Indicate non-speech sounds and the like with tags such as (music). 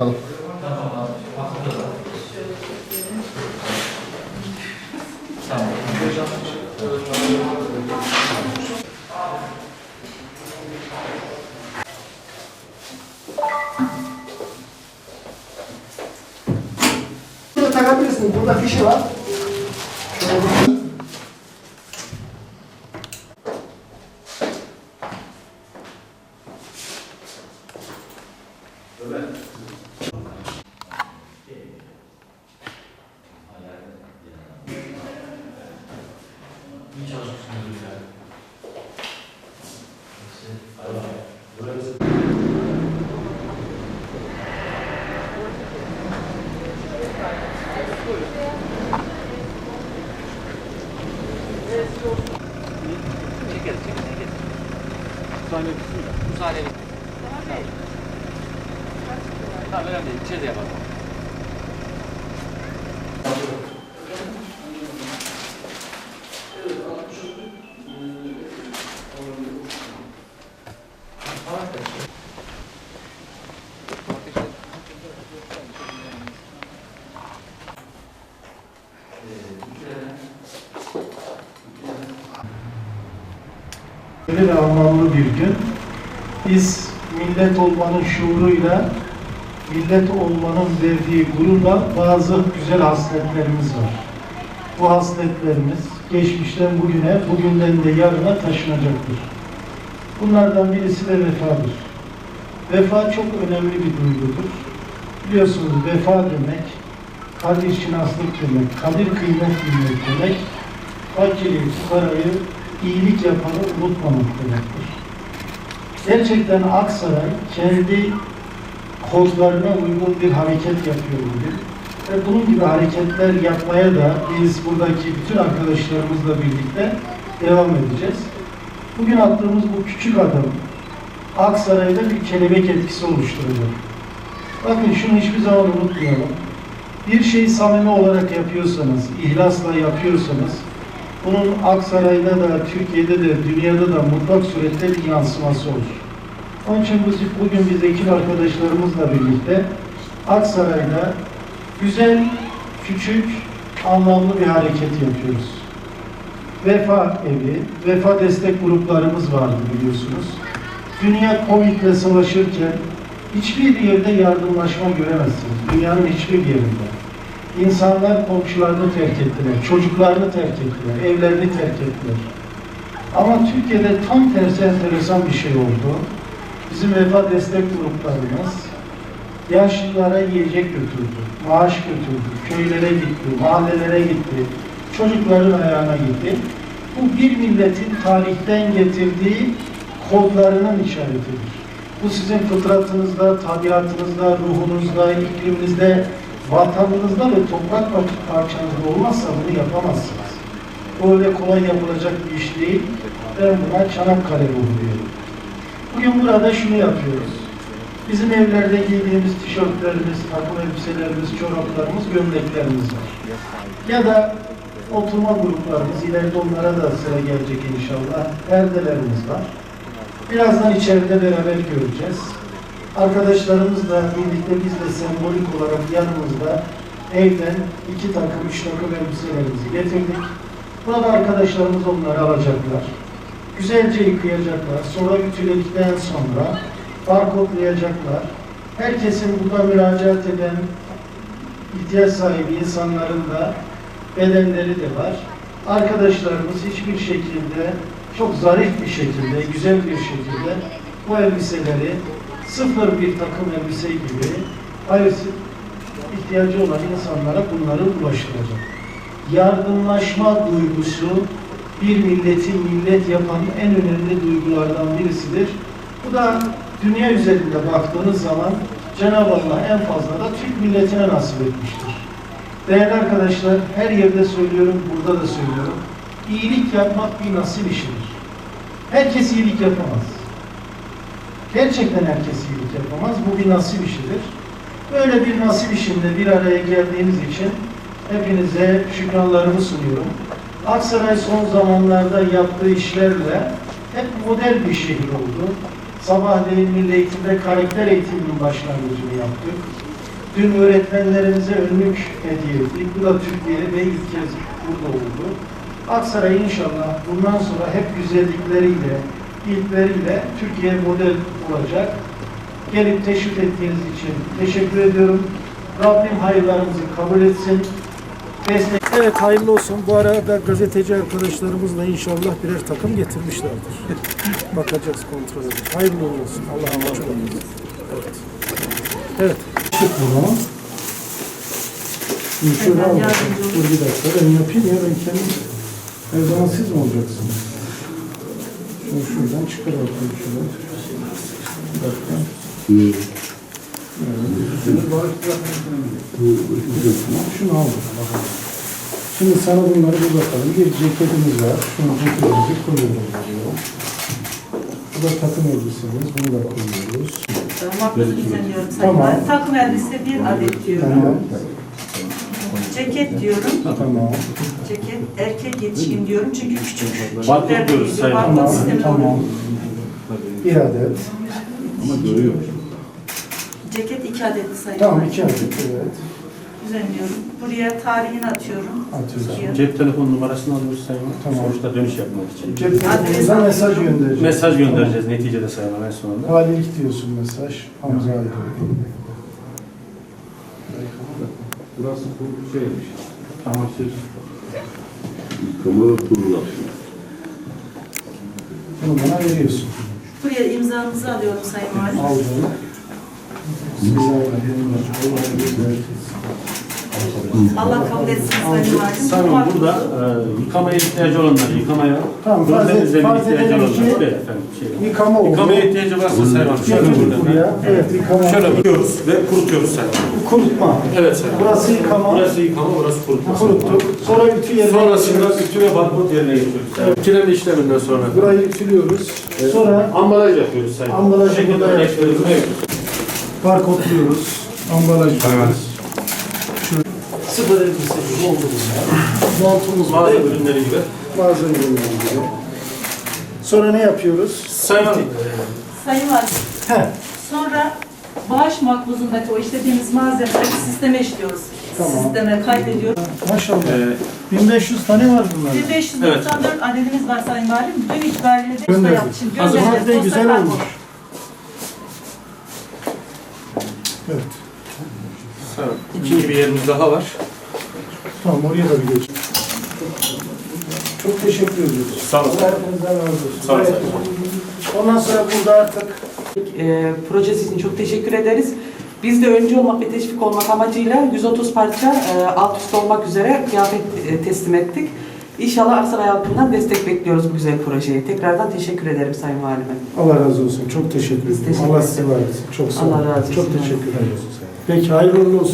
Burada takabilirsin. Burada fişi var. Şöyle. Müsaade edin. Tamam önemli değil. İçeride yapalım. Öyle ve anlamlı bir gün. Biz millet olmanın şuuruyla, millet olmanın verdiği gururla bazı güzel hasletlerimiz var. Bu hasletlerimiz geçmişten bugüne, bugünden de yarına taşınacaktır. Bunlardan birisi de vefadır. Vefa çok önemli bir duygudur. Biliyorsunuz vefa demek, kadir şinaslık demek, kadir kıymet bilmek demek, fakiri, fukarayı, iyilik yapanı unutmamak demektir. Gerçekten Aksaray kendi kodlarına uygun bir hareket yapıyor bugün. Ve bunun gibi hareketler yapmaya da biz buradaki bütün arkadaşlarımızla birlikte devam edeceğiz. Bugün attığımız bu küçük adım Aksaray'da bir kelebek etkisi oluşturacak. Bakın şunu hiçbir zaman unutmayalım. Bir şeyi samimi olarak yapıyorsanız, ihlasla yapıyorsanız bunun Aksaray'da da, Türkiye'de de, dünyada da mutlak surette bir yansıması olur. Onun için biz bugün biz ekip arkadaşlarımızla birlikte Aksaray'da güzel, küçük, anlamlı bir hareket yapıyoruz. Vefa evi, vefa destek gruplarımız vardı biliyorsunuz. Dünya Covid ile savaşırken hiçbir yerde yardımlaşma göremezsiniz. Dünyanın hiçbir yerinde. İnsanlar komşularını terk ettiler, çocuklarını terk ettiler, evlerini terk ettiler. Ama Türkiye'de tam tersi enteresan bir şey oldu. Bizim vefa destek gruplarımız yaşlılara yiyecek götürdü, maaş götürdü, köylere gitti, mahallelere gitti, çocukların ayağına gitti. Bu bir milletin tarihten getirdiği kodlarının işaretidir. Bu sizin fıtratınızda, tabiatınızda, ruhunuzda, ikliminizde, vatanınızda ve toprak parçanızda olmazsa bunu yapamazsınız. Bu öyle kolay yapılacak bir iş değil. Ben buna Çanakkale ruhu diyorum. Bugün burada şunu yapıyoruz. Bizim evlerde giydiğimiz tişörtlerimiz, takım elbiselerimiz, çoraplarımız, gömleklerimiz var. Ya da oturma gruplarımız, ileride onlara da sıra gelecek inşallah. Perdelerimiz var. Birazdan içeride beraber göreceğiz. Arkadaşlarımızla birlikte biz de sembolik olarak yanımızda evden iki takım, üç takım elbiselerimizi getirdik. Burada arkadaşlarımız onları alacaklar. Güzelce yıkayacaklar. Sonra ütüledikten sonra barkodlayacaklar. Herkesin burada müracaat eden ihtiyaç sahibi insanların da bedenleri de var. Arkadaşlarımız hiçbir şekilde çok zarif bir şekilde, güzel bir şekilde bu elbiseleri sıfır bir takım elbise gibi hayır ihtiyacı olan insanlara bunları ulaştıracak. Yardımlaşma duygusu bir milleti millet yapan en önemli duygulardan birisidir. Bu da dünya üzerinde baktığınız zaman Cenab-ı Allah en fazla da Türk milletine nasip etmiştir. Değerli arkadaşlar, her yerde söylüyorum, burada da söylüyorum. İyilik yapmak bir nasip işidir. Herkes iyilik yapamaz. Gerçekten herkes iyilik yapamaz. Bu bir nasip işidir. Böyle bir nasip işinde bir araya geldiğiniz için hepinize şükranlarımı sunuyorum. Aksaray son zamanlarda yaptığı işlerle hep model bir şehir oldu. Sabahleyin Milli Eğitim'de karakter eğitiminin başlangıcını yaptık. Dün öğretmenlerimize önlük hediye ettik. Bu da Türkiye'de ve ilk kez burada oldu. Aksaray inşallah bundan sonra hep güzellikleriyle, ilkleriyle Türkiye model olacak. Gelip teşvik ettiğiniz için teşekkür ediyorum. Rabbim hayırlarınızı kabul etsin. Destek... Evet hayırlı olsun. Bu arada gazeteci arkadaşlarımız da inşallah birer takım getirmişlerdir. (laughs) Bakacağız kontrol edeceğiz. Hayırlı olsun. Allah'a emanet olun. Evet. Evet. Çık bunu. Şöyle al. bakalım. Dur bir dakika ben yapayım ya ben kendim. Her zaman siz mi olacaksınız? Şunu şuradan çıkar bakayım şuradan. Bir dakika. Şunu al bakalım. Şimdi sana bunları bir bakalım. Bir ceketimiz var. Şunu ceketimizi koyuyoruz. buraya. Bu da takım elbisemiz. Bunu da koyuyoruz. Tamam. valim. Takım elbise bir adet diyorum. Tamam. Ceket diyorum. Tamam. Ceket erkek yetişkin diyorum çünkü küçük. Barkod çiftler diyoruz sayın barkod Tamam. sistemi Tamam. oluyor. Bir adet. Ceket iki adet sayın Tamam iki adet. Evet. Düzenliyorum. Buraya tarihini atıyorum. Buraya. Cep telefon numarasını alıyoruz Sayın. Tamam. Sonuçta dönüş yapmak için. Cep telefonumuza mesaj göndereceğiz. Mesaj göndereceğiz neticede Sayın en sonunda. Valilik diyorsun mesaj. Hamza Ali. Burası bu şeymiş. Tamam söz. Kamera turuna. Bunu bana veriyorsun. Buraya imzanızı alıyorum sayın valim. Aldım. Size Allah kabul etsin sayın valim. Sayın Valim burada e, yıkamaya ihtiyacı olanları yıkamaya, Tamam, farz et- farz ihtiyacı edelim olanları ki buraya efendim. Şey. Yıkama oldu. Yıkamaya ihtiyacı varsa Sayın Valim. Şöyle burada. buraya. Evet yıkama. Şöyle bakıyoruz ve kurutuyoruz Sayın Valim. Kurutma. Evet Sayın Valim. Burası yıkama. Burası yıkama, burası kurutma. Kuruttuk. Sonra ütü yerine Sonrasında getiriyoruz. ütü ve barkod yerine getiriyoruz. Evet. Ütüleme işleminden sonra. Burayı ütülüyoruz. Sonra Ambalaj yapıyoruz Sayın Valim. Ambalajı Bu şekilde burada yapıyoruz. barkodluyoruz. Ambalaj yapıyoruz. Sıfır elbise gibi oldu bunlar. Montumuz var. Mağaza ürünleri gibi. Mağaza ürünleri gibi. Sonra ne yapıyoruz? Sayın Valim. Sayın valim. He. Sonra bağış makbuzundaki o işlediğimiz malzemeleri sisteme işliyoruz. Tamam. Sisteme kaydediyoruz. Maşallah. Ee, 1500 tane var bunlar. 1594 adedimiz var sayın valim. Dün itibariyle de usta Gönderdik. yaptı. Şimdi göndereceğiz. de Posta güzel olmuş. Evet. Valim. İkinci bir yerimiz daha var. Tamam oraya da bir geç. Çok teşekkür ediyoruz. Sağ olun. Allah hepinizden razı olsun. Sağ olun. Evet. Ondan sonra burada artık e, projesi için çok teşekkür ederiz. Biz de öncü olmak ve teşvik olmak amacıyla 130 parça e, alt üst olmak üzere kıyafet e, teslim ettik. İnşallah Aksaray halkından destek bekliyoruz bu güzel projeye. Tekrardan teşekkür ederim Sayın Valime. Allah razı olsun. Çok teşekkür ederim. teşekkür Allah size var etsin. Çok sağ olun. Allah razı olsun. Çok teşekkür ederim. Peki hayırlı olsun.